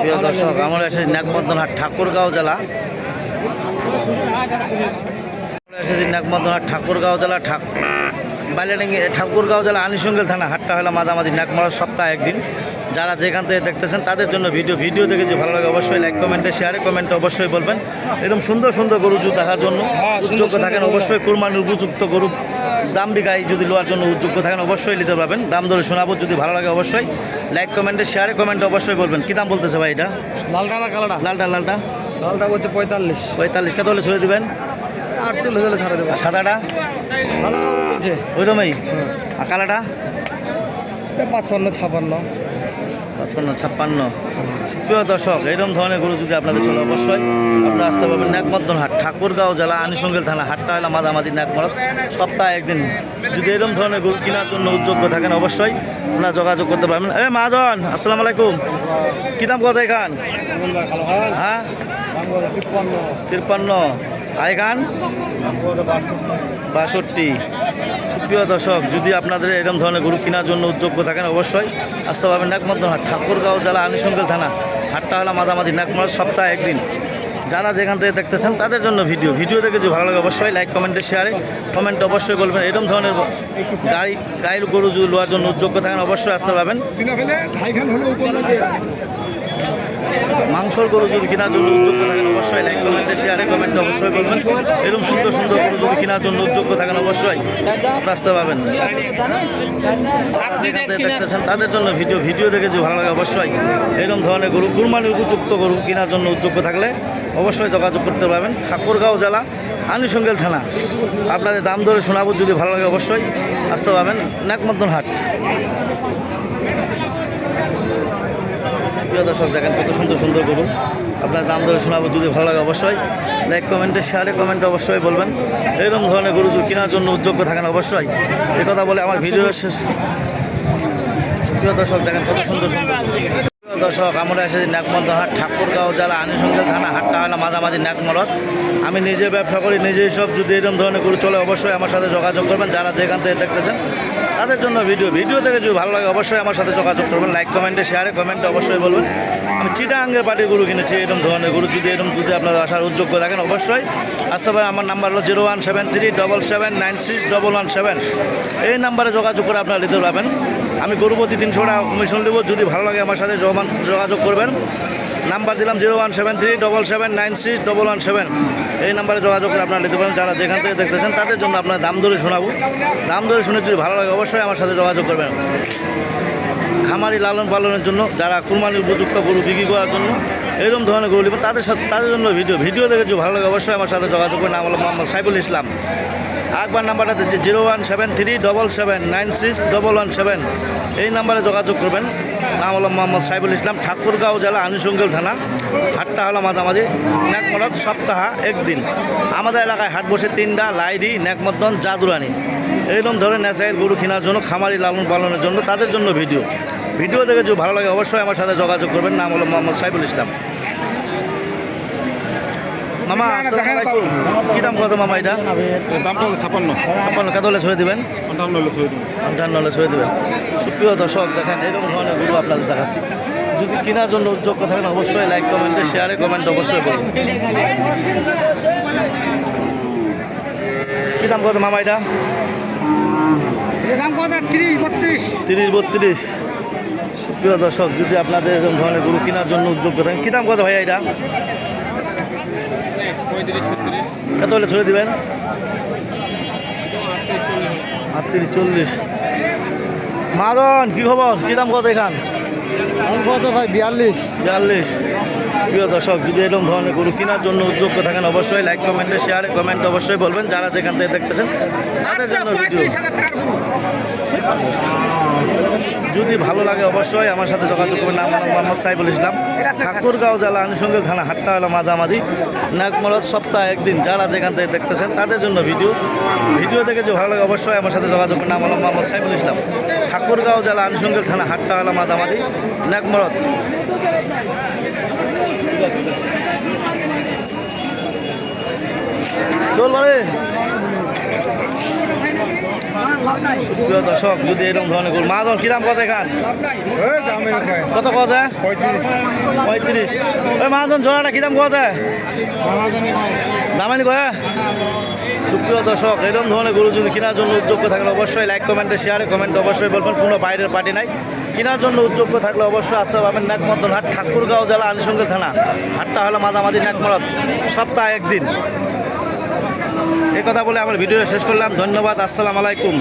প্রিয় দর্শক আমরা এসেছি নাগবন্ধন ঠাকুরগাঁও জেলা। এসেছি নাগবন্ধন ঠাকুরগাঁও জেলা বাইলাডিঙ্গি ঠাকুরগাঁও জেলা আনিসঙ্গেল থানা হাটটা হলো মাঝামাঝি নাগমারা সপ্তাহে একদিন। যারা যেখান থেকে দেখতেছেন তাদের জন্য ভিডিও ভিডিও দেখেছি ভালো লাগে অবশ্যই লাইক কমেন্টে শেয়ারে কমেন্টে অবশ্যই বলবেন। এরকম সুন্দর সুন্দর গরু দেখার জন্য উদ্যোগ থাকেন অবশ্যই কোরবানির উপযুক্ত গরু দাম বিকাই যদি লোয়ার জন্য যোগ্য থাকেন অবশ্যই নিতে পারবেন। দাম ধরে শোনাবো যদি ভালো লাগে অবশ্যই। লাইক কমেন্টে শেয়ারে কমেন্টে অবশ্যই বলবেন। কী দাম বলতেছে ভাই এটা? লালটা না কালোটা? লালটা লালটা? লালটা বলছে পঁয়তাল্লিশ। পঁয়তাল্লিশ। কত হলে ছেড়ে দেবেন? আটচল্লিশ হলে ছাড়া দেবো। আর সাদাটা সাদাটা ওই রকমই আর কালাটা? পাঁচপান্ন ছাপান্ন। পঁচপান্ন, ছাপ্পান্ন। প্রিয় দর্শক এইরকম ধরনের গরু যদি আপনাদের চলে, অবশ্যই আপনারা আসতে পারবেন নাকমদ্দন হাট, ঠাকুরগাঁও জেলা আনিসঙ্গেল থানা, হাটটা হলো মাঝামাঝি নাকমরত সপ্তাহে একদিন যদি এরকম ধরনের গরু কেনার জন্য উদ্যোগ থাকেন, অবশ্যই আপনারা যোগাযোগ করতে পারবেন। এ মাজন আসসালামু আলাইকুম। কী দাম গজাই খান হ্যাঁ? তিপ্পান্ন। খান? বাষট্টি। সুপ্রিয় দর্শক, যদি আপনাদের এরকম ধরনের গরু কেনার জন্য উদ্যোগ্য থাকেন, অবশ্যই আসতে পারবেন নাকমদ্দন হাট, ঠাকুরগাঁও জেলা আনিসঙ্গেল থানা। হাটটা হলো মাঝামাঝি নাকমার সপ্তাহে একদিন। যারা যেখান থেকে দেখতেছেন, তাদের জন্য ভিডিও। ভিডিও দেখে যদি ভালো লাগে, অবশ্যই লাইক কমেন্টে শেয়ারে কমেন্ট অবশ্যই বলবেন। এরকম ধরনের গাড়ি, গাড়ির গরু লোয়ার জন্য উদ্যোগ্য থাকেন, অবশ্যই আসতে পারবেন মাংসর গরু যদি কেনার জন্য উদ্যোগ্য থাকেন, অবশ্যই লাইক কমেন্টে শেয়ারে কমেন্টে অবশ্যই বলবেন এরকম সুন্দর সুন্দর গরু যদি কেনার জন্য উদ্যোগ্য থাকেন, অবশ্যই যেখান থেকে দেখতেছেন তাদের জন্য ভিডিও ভিডিও দেখে যে ভালো লাগে, অবশ্যই এরকম ধরনের গরু, কুরবানির উপযুক্ত গরু কেনার জন্য উদ্যোগ্য থাকলে অবশ্যই যোগাযোগ করতে পারবেন। ঠাকুরগাঁও জেলা, আনিসঙ্গেল থানা। আপনাদের দাম ধরে শোনাবো, যদি ভালো লাগে, অবশ্যই আসতে পারবেন নাকমদ্দন হাট। প্রিয় দর্শক, দেখেন কত সুন্দর সুন্দর গরু। আপনার দাম ধরে শোনাবো যদি ভালো লাগে অবশ্যই। লাইক কমেন্টে শেয়ারে কমেন্টে অবশ্যই বলবেন। এরকম ধরনের গরু কেনার জন্য উদ্যোগ্য থাকেন অবশ্যই। এ কথা বলে আমার ভিডিও শেষ। প্রিয় দর্শক, দেখেন কত সুন্দর সুন্দর দর্শক, আমরা এসেছি নাকমন্দ হাট ঠাকুরগাঁও জেলা আনিসঙ্গেল থানা হাটটা হয় না মাঝামাঝি নাকমরত আমি নিজে ব্যবসা করি নিজেই সব যদি এরকম ধরনের গরু চলে, অবশ্যই আমার সাথে যোগাযোগ করবেন। যারা যেখান থেকে দেখতেছেন, তাদের জন্য ভিডিও ভিডিও থেকে যদি ভালো লাগে, অবশ্যই আমার সাথে যোগাযোগ করবেন। লাইক কমেন্টে শেয়ারে কমেন্টে অবশ্যই বলবেন। আমি চিটাঙ্গের পাটির গরু কিনেছি, এরকম ধরনের গরু। যদি এরকম, যদি আপনারা আসার উদ্যোগ থাকেন, অবশ্যই। আসতে পারেন আমার নাম্বার হলো zero one seven three double seven nine six double one seven এই নাম্বারে যোগাযোগ করে আপনারা নিতে পারবেন। আমি গরু প্রতি তিনশো টাকা কমিশন দেবো যদি ভালো লাগে আমার সাথে যোগাযোগ করবেন। নাম্বার দিলাম zero one seven three double seven nine six double one seven. এই নাম্বারে যোগাযোগ করে আপনারা নিতে পারেন। যারা যেখান থেকে দেখতেছেন, তাদের জন্য আপনার দাম ধরে শোনাবো। দাম ধরে শুনে যদি ভালো লাগে, অবশ্যই আমার সাথে যোগাযোগ করবেন। খামারি লালন পালনের জন্য, যারা কুরবানির উপযুক্ত গরু বিক্রি করার জন্য এরকম ধরনের গরু নেবেন, তাদের সাথে তাদের জন্য ভিডিও ভিডিও দেখে যদি ভালো লাগে, অবশ্যই আমার সাথে যোগাযোগ করুন। নাম হলো মোহাম্মদ সাইফুল ইসলাম। একবার নাম্বারটা দিচ্ছি zero one seven three double seven nine six double one seven. এই নাম্বারে যোগাযোগ করবেন। নাম হলো মোহাম্মদ সাইফুল ইসলাম, ঠাকুরগাঁও জেলা আনুষঙ্গল থানা। হাটটা হলো মাঝামাঝি ন্যাকমরত সপ্তাহ একদিন। আমাদের এলাকায় হাট বসে তিনটা লাইডি ন্যাকমদ্দন জাদুরানি। এইরকম ধরনের ন্যাচারাল গরু কেনার জন্য, খামারি লালন পালনের জন্য তাদের জন্য ভিডিও। ভিডিও দেখে যদি ভালো লাগে, অবশ্যই আমার সাথে যোগাযোগ করবেন। নাম হলো মোহাম্মদ সাইবুল ইসলাম। মামা আসসালামু আলাইকুম। কী দাম কত মামা এটা? দামটা হলো ছাপান্ন আপনার কত হলে ছড়ে দেবেন? আটান্ন হলে ছয় দিন আটান্ন হলে ছড়ে দেবেন। সুপ্রিয় দর্শক দেখেন এরকম ধরনের গরু আপনাদের দেখাচ্ছি। যদি কেনার জন্য উদ্যোগ থাকেন অবশ্যই লাইক কমেন্টে শেয়ারে কমেন্ট অবশ্যই করুন কী দাম কত মামা এটা? তিরিশ বত্রিশ। তিরিশ সুপ্রিয় দর্শক যদি আপনাদের এরকম ধরনের গরু কেনার জন্য উদ্যোগ থাকেন কী দাম কত ভাইয়া এটা? কত হলে ছড়ে দিবেন। আটত্রিশ চল্লিশ। মাদন কি খবর? কি দাম কত এখান? কত ভাই? বিয়াল্লিশ? বিয়াল্লিশ। প্রিয় দর্শক যদি এরকম ধরনের গরু কেনার জন্য উদ্যোগ থাকেন অবশ্যই লাইক কমেন্টে শেয়ারে কমেন্ট অবশ্যই বলবেন। যারা যেখান থেকে দেখতেছেন তাদের জন্য ভিডিও যদি ভালো লাগে অবশ্যই আমার সাথে যোগাযোগ করবেন। নাম হলো মোহাম্মদ সাইফুল ইসলাম। ঠাকুরগাঁও জেলা আনুষঙ্গিক থানা হাটটা হলো মাঝামাঝি। নাগমরদ সপ্তাহে একদিন যারা যেখান থেকে দেখতেছেন তাদের জন্য ভিডিও ভিডিও দেখে যে ভালো লাগে অবশ্যই আমার সাথে যোগাযোগ করবেন। নাম হলো মোহাম্মদ সাইফুল ইসলাম। ঠাকুরগাঁও জেলা আনুষঙ্গিক থানা হাটটা হলো মাঝামাঝি নাগমরদ চল বারে। প্রিয় দর্শক, যদি এরকম ধরনের গরু মাজন কিরাম কথা খান এই দামে খায় কত যায় পঁয়ত্রিশ। ওই মাজন জোড়াটা কিরাম যায় দামানি কয়া? সুপ্রিয় দর্শক এরকম ধরনের গরু যদি কেনার জন্য উদ্যোগ্য থাকলে অবশ্যই লাইক কমেন্টে শেয়ারে কমেন্ট অবশ্যই বলবেন, কোনো বাইরের পার্টি নাই। কেনার জন্য উদ্যোগ্য থাকলে অবশ্যই আসতে পারবেন নাকমদন হাট, ঠাকুরগাঁও জেলা আনুষঙ্গিক থানা। হাটটা হলো মাঝামাঝি নাকমরত সপ্তাহে একদিন। এ কথা বলে আমার ভিডিও শেষ করলাম, ধন্যবাদ, আসসালামু আলাইকুম।